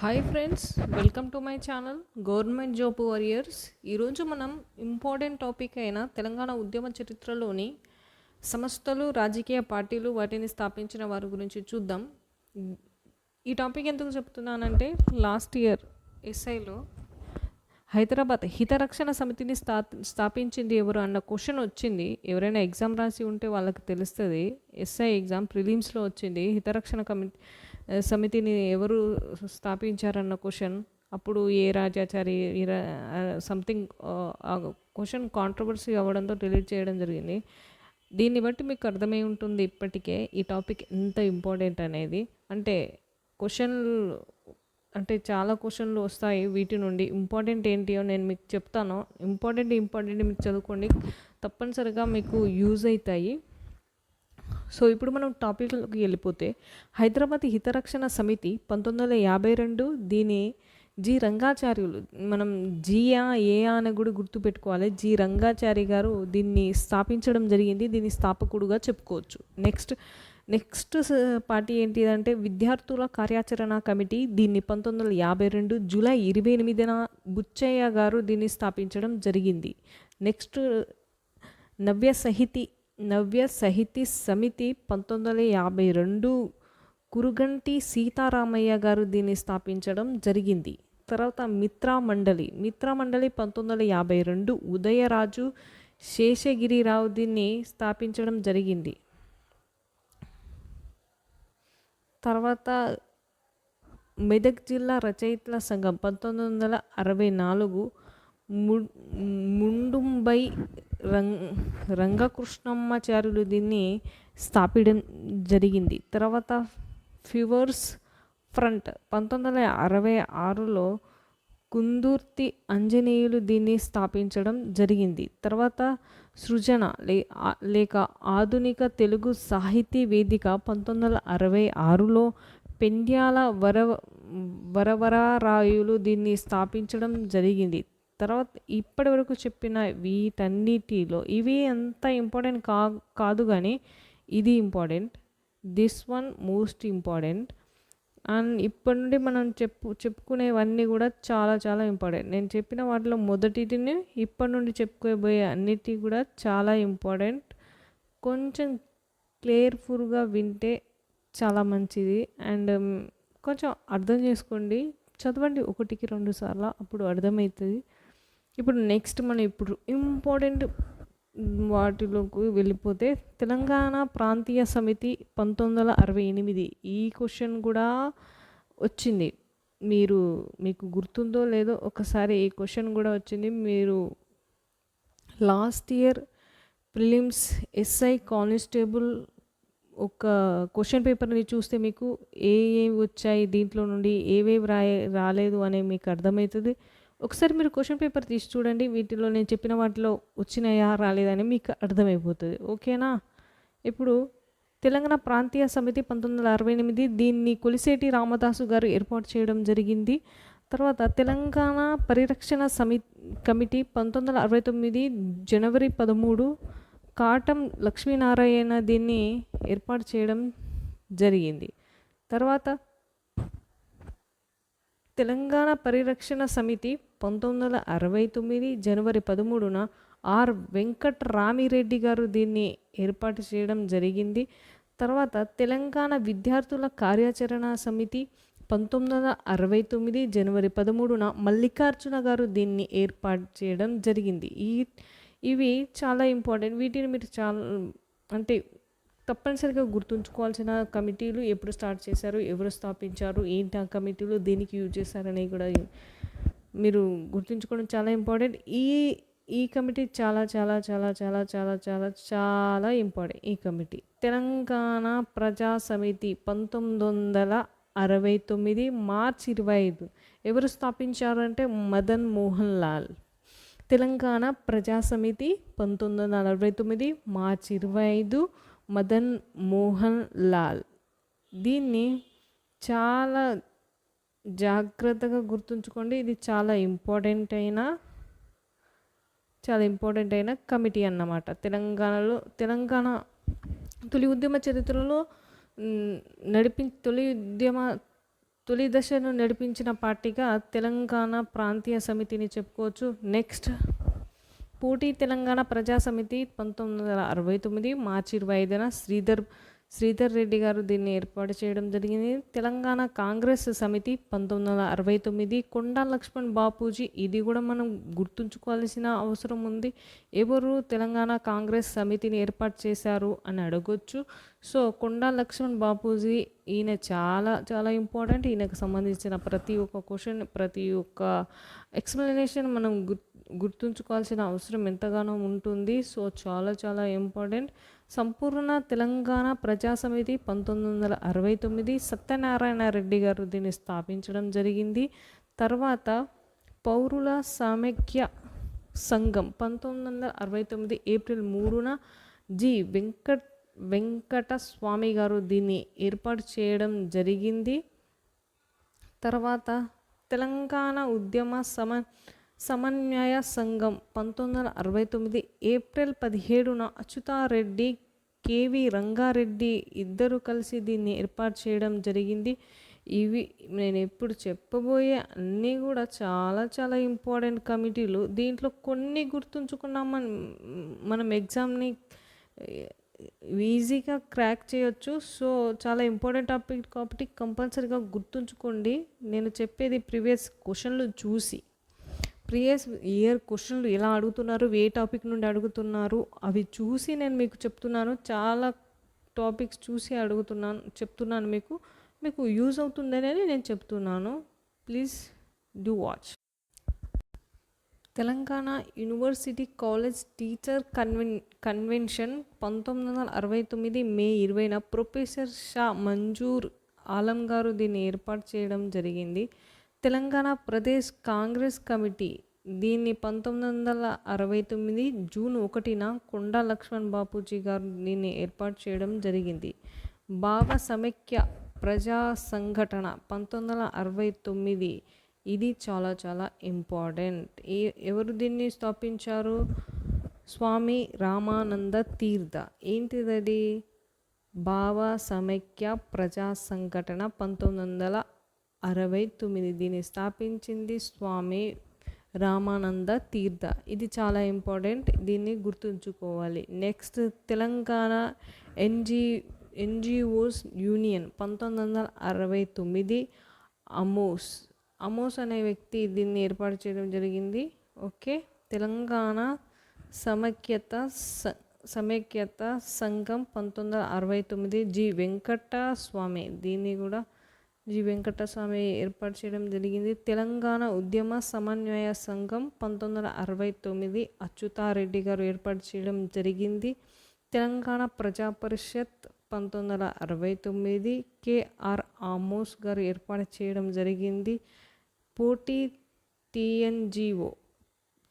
Hi friends welcome to my channel government job warriors ఈరోజు మనం important topic అయిన తెలంగాణ ఉద్యమ చరిత్రలోని సంస్థలు రాజకీయ పార్టీలు వాటిని స్థాపించిన వారి గురించి చూద్దాం. ఈ టాపిక్ ఎందుకు చెప్తున్నానంటే లాస్ట్ ఇయర్ ఎస్ఐలో హైదరాబాద్ హితరక్షణ సమితిని స్థా స్థాపించింది ఎవరు అన్న క్వశ్చన్ వచ్చింది. ఎవరైనా ఎగ్జామ్ రాసి ఉంటే వాళ్ళకి తెలుస్తుంది. ఎస్ఐ ఎగ్జామ్ ప్రిలిమ్స్లో వచ్చింది. హితరక్షణ కమిటీ సమితిని ఎవరు స్థాపించారన్న క్వశ్చన్ అప్పుడు A Rajachari something question controversy అవ్వడంతో డిలీట్ చేయడం జరిగింది. దీన్ని బట్టి మీకు అర్థమై ఉంటుంది ఇప్పటికే ఈ టాపిక్ ఎంత ఇంపార్టెంట్ అనేది. అంటే క్వశ్చన్ అంటే చాలా క్వశ్చన్లు వస్తాయి వీటి నుండి. ఇంపార్టెంట్ ఏంటియో నేను మీకు చెప్తాను. ఇంపార్టెంట్ ఇంపార్టెంట్ మీకు చదువుకోండి. తప్పనిసరిగా మీకు యూజ్ అవుతాయి. సో ఇప్పుడు మనం టాపిక్లోకి వెళ్ళిపోతే హైదరాబాద్ హితరక్షణ సమితి పంతొమ్మిది వందల యాభై రెండు దీని జి రంగాచార్యులు మనం జియా ఏయా అని కూడా గుర్తుపెట్టుకోవాలి జి రంగాచారి గారు దీన్ని స్థాపించడం జరిగింది. దీని స్థాపకుడుగా చెప్పుకోవచ్చు. నెక్స్ట్ నెక్స్ట్ పార్టీ ఏంటిదంటే విద్యార్థుల కార్యాచరణ కమిటీ దీన్ని పంతొమ్మిది వందల యాభై రెండు జూలై ఇరవై ఎనిమిదిన బుచ్చయ్య గారు దీన్ని స్థాపించడం జరిగింది. నెక్స్ట్ నవ్య సహితి నవ్య సహితి సమితి పంతొమ్మిది వందల యాభై రెండు కురుగంటి సీతారామయ్య గారు దీన్ని స్థాపించడం జరిగింది. తర్వాత మిత్రా మండలి. మిత్రా మండలి పంతొమ్మిది వందల యాభై రెండు ఉదయరాజు శేషగిరిరావు దీన్ని స్థాపించడం జరిగింది. తర్వాత మెదక్ జిల్లా రచయితల సంఘం పంతొమ్మిది వందల అరవై నాలుగు ముండుంబై రంగ రంగకృష్ణమ్మచార్యులు దీన్ని స్థాపించడం జరిగింది. తర్వాత ఫీవర్స్ ఫ్రంట్ పంతొమ్మిది వందల అరవై ఆరులో కుందుర్తి అంజనేయులు దీన్ని స్థాపించడం జరిగింది. తర్వాత సృజన లే లేక ఆధునిక తెలుగు సాహితీ వేదిక పంతొమ్మిది వందల అరవై ఆరులో పెండ్యాల వర వరవరారాయులు దీన్ని స్థాపించడం జరిగింది. తర్వాత ఇప్పటి వరకు చెప్పిన వీటన్నిటిలో ఇవి అంత ఇంపార్టెంట్ కా కాదు కానీ ఇది important. This one most important and ఇప్పటి నుండి మనం చెప్పు చెప్పుకునేవన్నీ కూడా చాలా చాలా ఇంపార్టెంట్. నేను చెప్పిన వాటిలో మొదటిని ఇప్పటి నుండి చెప్పుకోబోయే అన్నిటి కూడా చాలా ఇంపార్టెంట్. కొంచెం క్లియర్ఫుల్గా వింటే చాలా మంచిది. అండ్ కొంచెం అర్థం చేసుకోండి. చదవండి ఒకటికి రెండు సార్లు అప్పుడు అర్థమవుతుంది. ఇప్పుడు నెక్స్ట్ మనం ఇప్పుడు ఇంపార్టెంట్ వాటిలోకి వెళ్ళిపోతే తెలంగాణ ప్రాంతీయ సమితి పంతొమ్మిది వందల అరవై ఎనిమిది. ఈ క్వశ్చన్ కూడా వచ్చింది. మీరు మీకు గుర్తుందో లేదో ఒకసారి ఈ క్వశ్చన్ కూడా వచ్చింది. మీరు last year prelims SI constable ఒక క్వశ్చన్ పేపర్ని చూస్తే మీకు ఏ ఏ వచ్చాయి దీంట్లో నుండి ఏవేవి రాయ రాలేదు అనే మీకు అర్థమవుతుంది. ఒకసారి మీరు క్వశ్చన్ పేపర్ తీసి చూడండి వీటిలో నేను చెప్పిన వాటిలో వచ్చినాయా రాలేదని మీకు అర్థమైపోతుంది. ఓకేనా? ఇప్పుడు తెలంగాణ ప్రాంతీయ సమితి పంతొమ్మిది వందల అరవై ఎనిమిది దీన్ని కొలిసేటి రామదాసు గారు ఏర్పాటు చేయడం జరిగింది. తర్వాత తెలంగాణ పరిరక్షణ సమి కమిటీ పంతొమ్మిది వందల అరవై తొమ్మిది జనవరి పదమూడు కాటం లక్ష్మీనారాయణ దీన్ని ఏర్పాటు చేయడం జరిగింది. తర్వాత తెలంగాణ పరిరక్షణ సమితి పంతొమ్మిది వందల అరవై తొమ్మిది జనవరి పదమూడున ఆర్ వెంకట్రామిరెడ్డి గారు దీన్ని ఏర్పాటు చేయడం జరిగింది. తర్వాత తెలంగాణ విద్యార్థుల కార్యాచరణ సమితి పంతొమ్మిది వందల అరవై తొమ్మిది జనవరి పదమూడున మల్లికార్జున గారు దీన్ని ఏర్పాటు చేయడం జరిగింది. ఈ ఇవి చాలా ఇంపార్టెంట్. వీటిని మీరు చాలా అంటే తప్పనిసరిగా గుర్తుంచుకోవాల్సిన కమిటీలు ఎప్పుడు స్టార్ట్ చేశారు ఎవరు స్థాపించారు ఏంటి ఆ కమిటీలు దేనికి యూజ్ చేశారని కూడా మీరు గుర్తుంచుకోవడం చాలా ఇంపార్టెంట్. ఈ ఈ కమిటీ చాలా చాలా చాలా చాలా చాలా చాలా చాలా ఇంపార్టెంట్. ఈ కమిటీ. తెలంగాణ ప్రజా సమితి పంతొమ్మిది వందల అరవై తొమ్మిది మార్చ్ ఇరవై ఐదు. ఎవరు స్థాపించారు అంటే మదన్ మోహన్ లాల్. తెలంగాణ ప్రజా సమితి పంతొమ్మిది వందల అరవై తొమ్మిది మార్చ్ ఇరవై ఐదు మదన్ మోహన్ లాల్. దీన్ని చాలా జాగ్రత్తగా గుర్తుంచుకోండి ఇది చాలా ఇంపార్టెంట్ అయిన చాలా ఇంపార్టెంట్ అయిన కమిటీ అన్నమాట. తెలంగాణలో తెలంగాణ తొలి ఉద్యమ చరిత్రలో నడిపి తొలి ఉద్యమ తొలి దశను నడిపించిన పార్టీగా తెలంగాణ ప్రాంతీయ సమితిని చెప్పుకోవచ్చు. నెక్స్ట్ పోటీ తెలంగాణ ప్రజా సమితి పంతొమ్మిది వందల అరవై తొమ్మిది మార్చి ఇరవై ఐదున శ్రీధర్ శ్రీధర్ రెడ్డి గారు దీన్ని ఏర్పాటు చేయడం జరిగింది. తెలంగాణ కాంగ్రెస్ సమితి పంతొమ్మిది వందల అరవై తొమ్మిది కొండా లక్ష్మణ్ బాపూజీ ఇది కూడా మనం గుర్తుంచుకోవాల్సిన అవసరం ఉంది. ఎవరు తెలంగాణ కాంగ్రెస్ సమితిని ఏర్పాటు చేశారు అని అడగొచ్చు. సో కొండా లక్ష్మణ్ బాపూజీ ఈయన చాలా చాలా ఇంపార్టెంట్ ఈయనకు సంబంధించిన ప్రతి ఒక్క క్వశ్చన్ ప్రతి ఒక్క ఎక్స్ప్లెనేషన్ మనం గుర్ గుర్తుంచుకోవాల్సిన అవసరం ఎంతగానో ఉంటుంది. సో చాలా చాలా ఇంపార్టెంట్ సంపూర్ణ తెలంగాణ ప్రజా సమితి పంతొమ్మిది వందల అరవై తొమ్మిది సత్యనారాయణ రెడ్డి గారు దీన్ని స్థాపించడం జరిగింది. తర్వాత పౌరుల సమైక్య సంఘం పంతొమ్మిది వందల అరవై తొమ్మిది ఏప్రిల్ మూడున జి. వెంకట్ వెంకట స్వామి గారు దీన్ని ఏర్పాటు చేయడం జరిగింది. తర్వాత తెలంగాణ ఉద్యమ సమ సమన్వయ సంఘం పంతొమ్మిది వందల అరవై తొమ్మిది ఏప్రిల్ పదిహేడున అచ్యుతారెడ్డి కేవి రంగారెడ్డి ఇద్దరు కలిసి దీన్ని ఏర్పాటు చేయడం జరిగింది. ఇవి నేను ఎప్పుడు చెప్పబోయే అన్నీ కూడా చాలా చాలా ఇంపార్టెంట్ కమిటీలు. దీంట్లో కొన్ని గుర్తుంచుకున్నాం మనం మనం ఎగ్జామ్ని ఈజీగా క్రాక్ చేయొచ్చు. సో చాలా ఇంపార్టెంట్ టాపిక్ కాబట్టి కంపల్సరీగా గుర్తుంచుకోండి. నేను చెప్పేది ప్రీవియస్ క్వశ్చన్లు చూసి. ప్రియస్ ఇయర్ క్వశ్చన్లు ఎలా అడుగుతున్నారు ఏ టాపిక్ నుండి అడుగుతున్నారు అవి చూసి నేను మీకు చెప్తున్నాను. చాలా టాపిక్స్ చూసి అడుగుతున్నాను చెప్తున్నాను మీకు. మీకు యూజ్ అవుతుందనేది నేను చెప్తున్నాను. Please do watch Telangana university college teacher కన్వెన్ convention పంతొమ్మిది వందల అరవై తొమ్మిది మే ఇరవైన ప్రొఫెసర్ షా మంజూర్ ఆలం గారు దీన్ని ఏర్పాటు చేయడం జరిగింది. తెలంగాణ ప్రదేశ్ కాంగ్రెస్ కమిటీ దీన్ని పంతొమ్మిది వందల అరవై తొమ్మిది జూన్ ఒకటిన కొండా లక్ష్మణ్ బాపూజీ గారు దీన్ని ఏర్పాటు చేయడం జరిగింది. భావ సమైక్య ప్రజా సంఘటన పంతొమ్మిది వందల అరవై తొమ్మిది. ఇది చాలా చాలా ఇంపార్టెంట్. ఎవరు దీన్ని స్థాపించారు? స్వామి రామానంద తీర్థ. ఏంటిదది? భావ సమైక్య ప్రజా సంఘటన పంతొమ్మిది వందల అరవై తొమ్మిది దీన్ని స్థాపించింది స్వామి రామానంద తీర్థ. ఇది చాలా ఇంపార్టెంట్. దీన్ని గుర్తుంచుకోవాలి. నెక్స్ట్ తెలంగాణ ఎన్జి ఎన్జిఓస్ యూనియన్ పంతొమ్మిది వందల అరవై తొమ్మిది అమోస్. అమోస్ అనే వ్యక్తి దీన్ని ఏర్పాటు చేయడం జరిగింది. ఓకే. తెలంగాణ సమైక్యత స సమైక్యత సంఘం పంతొమ్మిది వందల అరవై తొమ్మిది జి. వెంకట స్వామి దీన్ని కూడా జి వెంకటస్వామి ఏర్పాటు చేయడం జరిగింది. తెలంగాణ ఉద్యమ సమన్వయ సంఘం పంతొమ్మిది వందల అరవై తొమ్మిది అచ్యుతారెడ్డి గారు ఏర్పాటు చేయడం జరిగింది. తెలంగాణ ప్రజా పరిషత్ పంతొమ్మిది వందల అరవై తొమ్మిది కేఆర్ ఆమోస్ గారు ఏర్పాటు చేయడం జరిగింది. పోటీ టిఎన్జిఓ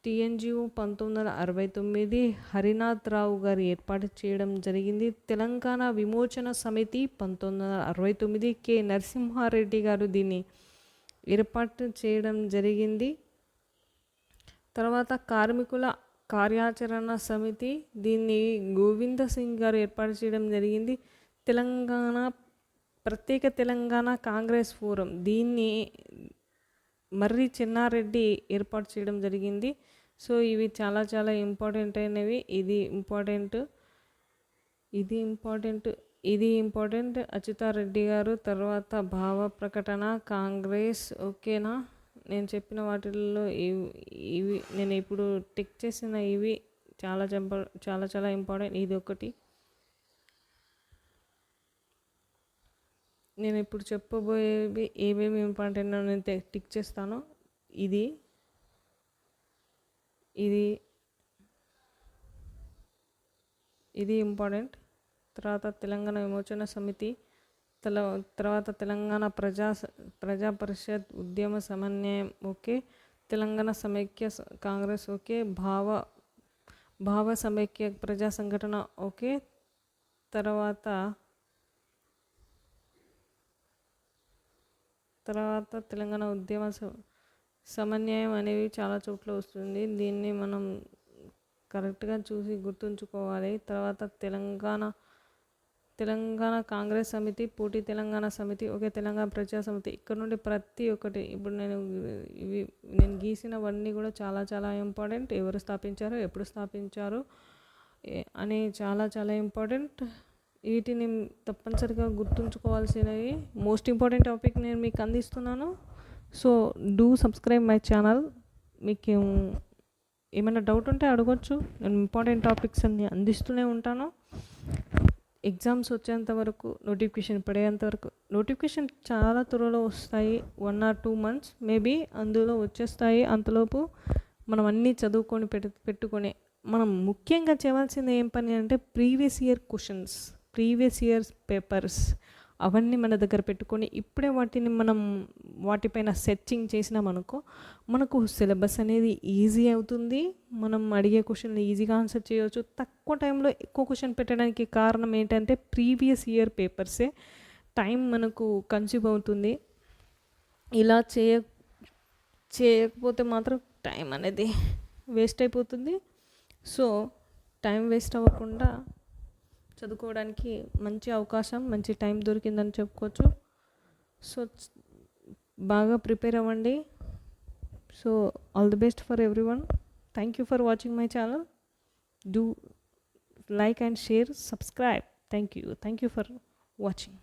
టీఎన్జిఓ పంతొమ్మిది వందల అరవై తొమ్మిది హరినాథ్ రావు గారు ఏర్పాటు చేయడం జరిగింది. తెలంగాణ విమోచన సమితి పంతొమ్మిది వందల అరవై తొమ్మిది కె నరసింహారెడ్డి గారు దీన్ని ఏర్పాటు చేయడం జరిగింది. తర్వాత కార్మికుల కార్యాచరణ సమితి దీన్ని గోవింద సింగ్ గారు ఏర్పాటు చేయడం జరిగింది. తెలంగాణ ప్రత్యేక తెలంగాణ కాంగ్రెస్ ఫోరం దీన్ని మర్రి చెన్నారెడ్డి ఏర్పాటు చేయడం జరిగింది. సో ఇవి చాలా చాలా ఇంపార్టెంట్ అయినవి. ఇది ఇంపార్టెంట్ ఇది ఇంపార్టెంట్ ఇది ఇంపార్టెంట్. అచ్యుతారెడ్డి గారు తర్వాత భావ ప్రకటన కాంగ్రెస్ ఓకేనా? నేను చెప్పిన వాటిల్లో ఇవి ఇవి నేను ఇప్పుడు టిక్ చేసిన ఇవి చాలా చంప చాలా చాలా ఇంపార్టెంట్. ఇది ఒకటి. నేను ఇప్పుడు చెప్పబోయేవి ఏమేమి ఇంపార్టెంట్ నేను టిక్ చేస్తానో. ఇది ఇది ఇది ఇంపార్టెంట్ తర్వాత తెలంగాణ విమోచన సమితి తల తర్వాత తెలంగాణ ప్రజా ప్రజా పరిషత్ ఉద్యమ సమన్వయం ఓకే. తెలంగాణ సమైక్య స- కాంగ్రెస్ ఓకే. భావ భావ సమైక్య ప్రజా సంఘటన ఓకే. తర్వాత తర్వాత తెలంగాణ ఉద్యమ సమన్యాయం సమన్వయం అనేవి చాలా చోట్ల వస్తుంది. దీన్ని మనం కరెక్ట్గా చూసి గుర్తుంచుకోవాలి. తర్వాత తెలంగాణ తెలంగాణ కాంగ్రెస్ సమితి పోటీ తెలంగాణ సమితి ఒకే తెలంగాణ ప్రజా సమితి. ఇక్కడ నుండి ప్రతి ఒక్కటి ఇప్పుడు నేను ఇవి నేను గీసినవన్నీ కూడా చాలా చాలా ఇంపార్టెంట్. ఎవరు స్థాపించారు ఎప్పుడు స్థాపించారు అని చాలా చాలా ఇంపార్టెంట్. వీటిని తప్పనిసరిగా గుర్తుంచుకోవాల్సినవి మోస్ట్ ఇంపార్టెంట్ టాపిక్ నేను మీకు అందిస్తున్నాను. So do subscribe my channel. మీకు ఏమైనా డౌట్ ఉంటే అడగొచ్చు. నేను ఇంపార్టెంట్ టాపిక్స్ అన్ని అందిస్తూనే ఉంటాను. ఎగ్జామ్స్ వచ్చేంత వరకు నోటిఫికేషన్ పడేంత వరకు. నోటిఫికేషన్ చాలా త్వరలో వస్తాయి. One or two months maybe అందులో వచ్చేస్తాయి. అంతలోపు మనం అన్నీ చదువుకొని పెట్టు పెట్టుకొని మనం ముఖ్యంగా చేయవలసింది ఏం పని అంటే previous year questions previous years papers అవన్నీ మన దగ్గర పెట్టుకొని ఇప్పుడే వాటిని మనం వాటిపైన సెర్చింగ్ చేసినామనుకో మనకు సిలబస్ అనేది ఈజీ అవుతుంది. మనం అడిగే క్వశ్చన్లు ఈజీగా ఆన్సర్ చేయవచ్చు తక్కువ టైంలో ఎక్కువ క్వశ్చన్ పెట్టడానికి కారణం ఏంటంటే ప్రీవియస్ ఇయర్ పేపర్సే టైం మనకు కన్స్యూమ్ అవుతుంది. ఇలా చేయ చేయకపోతే మాత్రం టైం అనేది వేస్ట్ అయిపోతుంది. సో టైం వేస్ట్ అవ్వకుండా చదువుకోవడానికి మంచి అవకాశం మంచి టైం దొరికిందని చెప్పుకోవచ్చు. సో బాగా ప్రిపేర్ అవ్వండి. So all the best for everyone thank you for watching my channel do like and share subscribe thank you thank you for watching